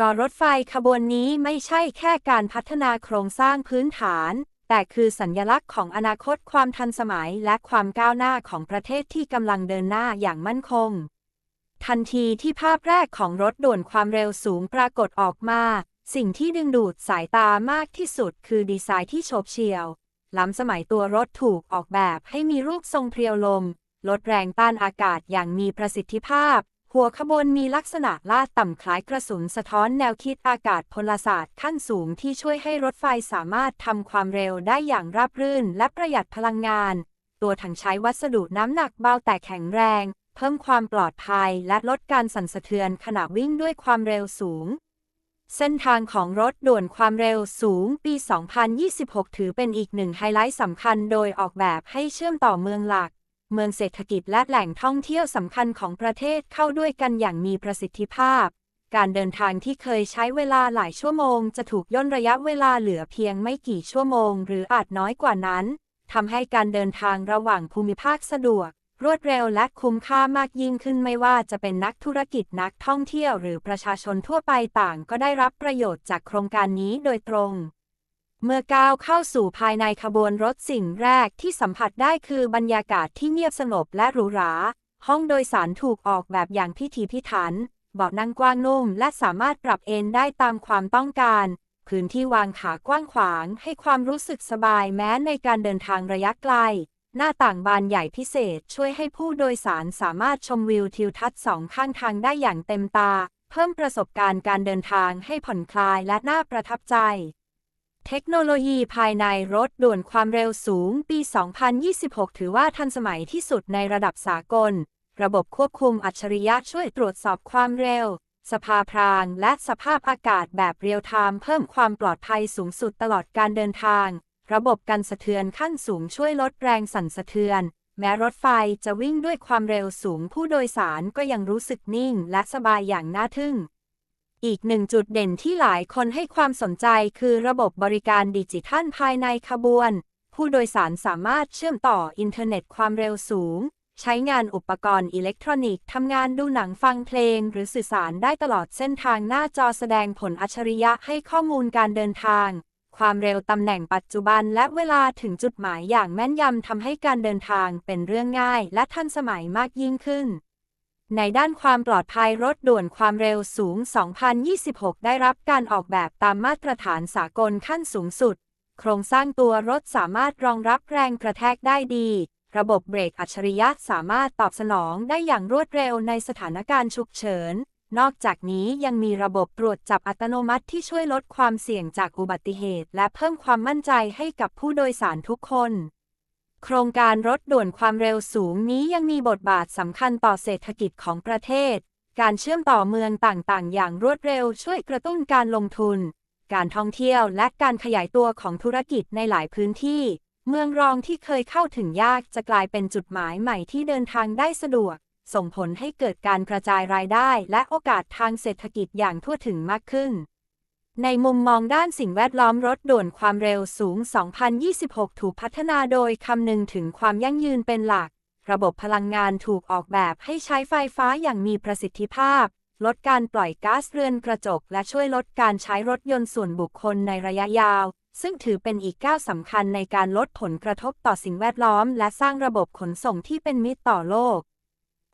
กรถไฟขบวนนี้ไม่ใช่แค่การพัฒนาโครงสร้างพื้นฐาน แต่คือสัญลักษณ์ของอนาคตความทันสมัยและความก้าวหน้าของประเทศที่กำลังเดินหน้าอย่างมั่นคง ทันทีที่ภาพแรกของรถด่วนความเร็วสูงปรากฏออกมา สิ่งที่ดึงดูดสายตามากที่สุดคือดีไซน์ที่โฉบเฉี่ยว ล้ำสมัยตัวรถถูกออกแบบให้มีรูปทรงเพรียวลม ลดแรงต้านอากาศอย่างมีประสิทธิภาพ หัวขบวนมีลักษณะลาดต่ำคล้ายกระสุนสะท้อนแนวคิดอากาศพลศาสตร์ขั้นสูงที่ช่วยให้รถไฟสามารถทำความเร็วได้อย่างราบรื่นและประหยัดพลังงาน ตัวถังใช้วัสดุน้ำหนักเบาแต่แข็งแรง เพิ่มความปลอดภัยและลดการสั่นสะเทือนขณะวิ่งด้วยความเร็วสูง เส้นทางของรถด่วนความเร็วสูงปี 2026 ถือเป็นอีกหนึ่งไฮไลท์สำคัญโดยออกแบบให้เชื่อมต่อเมืองหลัก เมืองเศรษฐกิจและแหล่งท่องเที่ยวสำคัญของประเทศเข้าด้วยกันอย่างมีประสิทธิภาพ การเดินทางที่เคยใช้เวลาหลายชั่วโมง จะถูกย่นระยะเวลาเหลือเพียงไม่กี่ชั่วโมง หรืออาจน้อยกว่านั้นทำให้การเดินทางระหว่างภูมิภาคสะดวก รวดเร็วและคุ้มค่ามากยิ่งขึ้นไม่ว่าจะเป็นนักธุรกิจนักท่องเที่ยวหรือประชาชนทั่วไปต่างก็ได้รับประโยชน์จากโครงการนี้โดยตรง เมื่อก้าวเข้าสู่ภายในขบวนรถสิ่งแรกที่สัมผัสได้คือบรรยากาศที่เงียบสงบและหรูหรา ห้องโดยสารถูกออกแบบอย่างพิถีพิถัน เบาะนั่งกว้างนุ่ม และสามารถปรับเอนได้ตามความต้องการ พื้นที่วางขากว้างขวาง ให้ความรู้สึกสบายแม้ในการเดินทางระยะไกล หน้าต่างบานใหญ่พิเศษช่วยให้ผู้โดยสารสามารถชมวิวทิวทัศน์สองข้างทางได้อย่างเต็มตา เพิ่มประสบการณ์การเดินทางให้ผ่อนคลายและน่าประทับใจ เทคโนโลยีภายในรถด่วนความเร็วสูงปี 2026 ถือว่าทันสมัยที่สุดในระดับสากล ระบบควบคุมอัจฉริยะช่วยตรวจสอบความเร็ว สภาพรางและสภาพอากาศแบบเรียลไทม์เพิ่มความปลอดภัยสูงสุดตลอดการเดินทาง ระบบกันสะเทือนขั้นสูงช่วยลดแรงสั่นสะเทือน แม้รถไฟจะวิ่งด้วยความเร็วสูงผู้โดยสารก็ยังรู้สึกนิ่งและสบายอย่างน่าทึ่ง อีกหนึ่งจุดเด่นที่หลายคนให้ความสนใจคือระบบบริการดิจิทัลภายในขบวน ผู้โดยสารสามารถเชื่อมต่ออินเทอร์เน็ตความเร็วสูง ใช้งานอุปกรณ์อิเล็กทรอนิกส์ทำงานดูหนังฟังเพลง หรือสื่อสารได้ตลอดเส้นทางหน้าจอแสดงผลอัจฉริยะให้ข้อมูลการเดินทาง ความเร็วตำแหน่งปัจจุบันและเวลาถึงจุดหมายอย่างแม่นยำทำให้การเดินทางเป็นเรื่องง่าย และทันสมัยมากยิ่งขึ้น ในด้านความปลอดภัยรถด่วนความเร็วสูง 2026 ได้รับการออกแบบตามมาตรฐานสากลขั้นสูงสุด โครงสร้างตัวรถสามารถรองรับแรงกระแทกได้ดี ระบบเบรกอัจฉริยะสามารถตอบสนองได้อย่างรวดเร็วในสถานการณ์ฉุกเฉิน นอกจากนี้ยังมีระบบตรวจจับอัตโนมัติที่ช่วยลดความเสี่ยงจากอุบัติเหตุ และเพิ่มความมั่นใจให้กับผู้โดยสารทุกคน โครงการรถด่วนความเร็วสูงนี้ยังมีบทบาทสำคัญต่อเศรษฐกิจของประเทศ การเชื่อมต่อเมืองต่างๆ อย่างรวดเร็วช่วยกระตุ้นการลงทุน การท่องเที่ยวและการขยายตัวของธุรกิจในหลายพื้นที่ เมืองรองที่เคยเข้าถึงยากจะกลายเป็นจุดหมายใหม่ที่เดินทางได้สะดวก ส่งผลให้เกิดการกระจายรายได้และโอกาสทางเศรษฐกิจอย่างทั่วถึงมากขึ้น ในมุมมองด้านสิ่งแวดล้อมรถด่วนความเร็วสูง 2026 ถูกพัฒนาโดยคำนึงถึงความยั่งยืนเป็นหลัก ระบบพลังงานถูกออกแบบให้ใช้ไฟฟ้าอย่างมีประสิทธิภาพ ลดการปล่อยก๊าซเรือนกระจก และช่วยลดการใช้รถยนต์ส่วนบุคคลในระยะยาว ซึ่งถือเป็นอีกก้าวสำคัญในการลดผลกระทบต่อสิ่งแวดล้อม และสร้างระบบขนส่งที่เป็นมิตรต่อโลก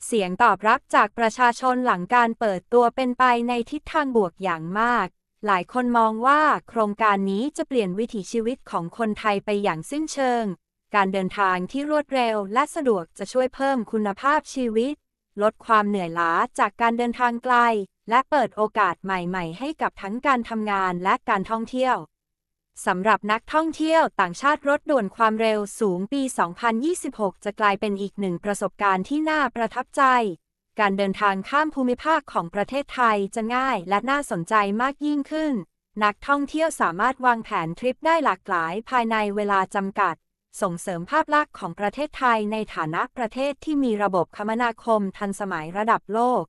เสียงตอบรับจากประชาชนหลังการเปิดตัวเป็นไปในทิศทางบวกอย่างมาก หลายคนมองว่าโครงการนี้จะเปลี่ยนวิถีชีวิตของคนไทยไปอย่างสิ้นเชิง การเดินทางที่รวดเร็วและสะดวกจะช่วยเพิ่มคุณภาพชีวิต ลดความเหนื่อยล้าจากการเดินทางไกล และเปิดโอกาสใหม่ๆ ให้กับทั้งการทำงานและการท่องเที่ยวสำหรับนักท่องเที่ยวต่างชาติรถด่วนความเร็วสูงปี 2026 จะกลายเป็นอีกหนึ่งประสบการณ์ที่น่าประทับใจ การเดินทางข้ามภูมิภาคของประเทศไทยจะง่ายและน่าสนใจมากยิ่งขึ้น นักท่องเที่ยวสามารถวางแผนทริปได้หลากหลายภายในเวลาจำกัด ส่งเสริมภาพลักษณ์ของประเทศไทยในฐานะประเทศที่มีระบบคมนาคมทันสมัยระดับโลก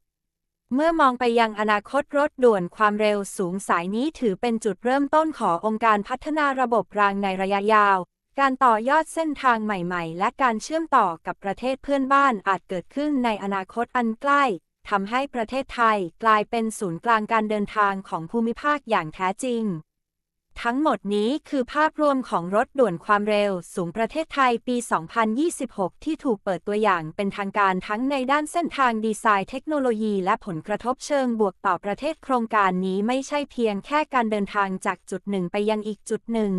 เมื่อมองไปยังอนาคตรถด่วนความเร็วสูงสายนี้ถือเป็นจุดเริ่มต้นขององค์การพัฒนาระบบรางในระยะยาว การต่อยอดเส้นทางใหม่ๆ และการเชื่อมต่อกับประเทศเพื่อนบ้านอาจเกิดขึ้นในอนาคตอันใกล้ทำให้ประเทศไทยกลายเป็นศูนย์กลางการเดินทางของภูมิภาคอย่างแท้จริง ทั้งหมดนี้คือภาพรวมของรถด่วนความเร็วสูงประเทศไทยปี 2026 ที่ถูกเปิดตัวอย่างเป็นทางการทั้งในด้านเส้นทางดีไซน์เทคโนโลยีและผลกระทบเชิงบวกต่อประเทศโครงการนี้ไม่ใช่เพียงแค่การเดินทางจากจุดหนึ่งไปยังอีกจุดหนึ่ง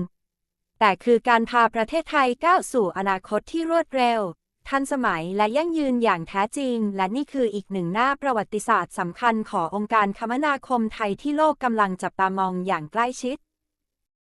แต่คือการพาประเทศไทยก้าวสู่อนาคตที่รวดเร็ว ทันสมัยและยั่งยืนอย่างแท้จริง และนี่คืออีกหนึ่งหน้าประวัติศาสตร์สำคัญขององค์การคมนาคมไทยที่โลกกำลังจับตามองอย่างใกล้ชิด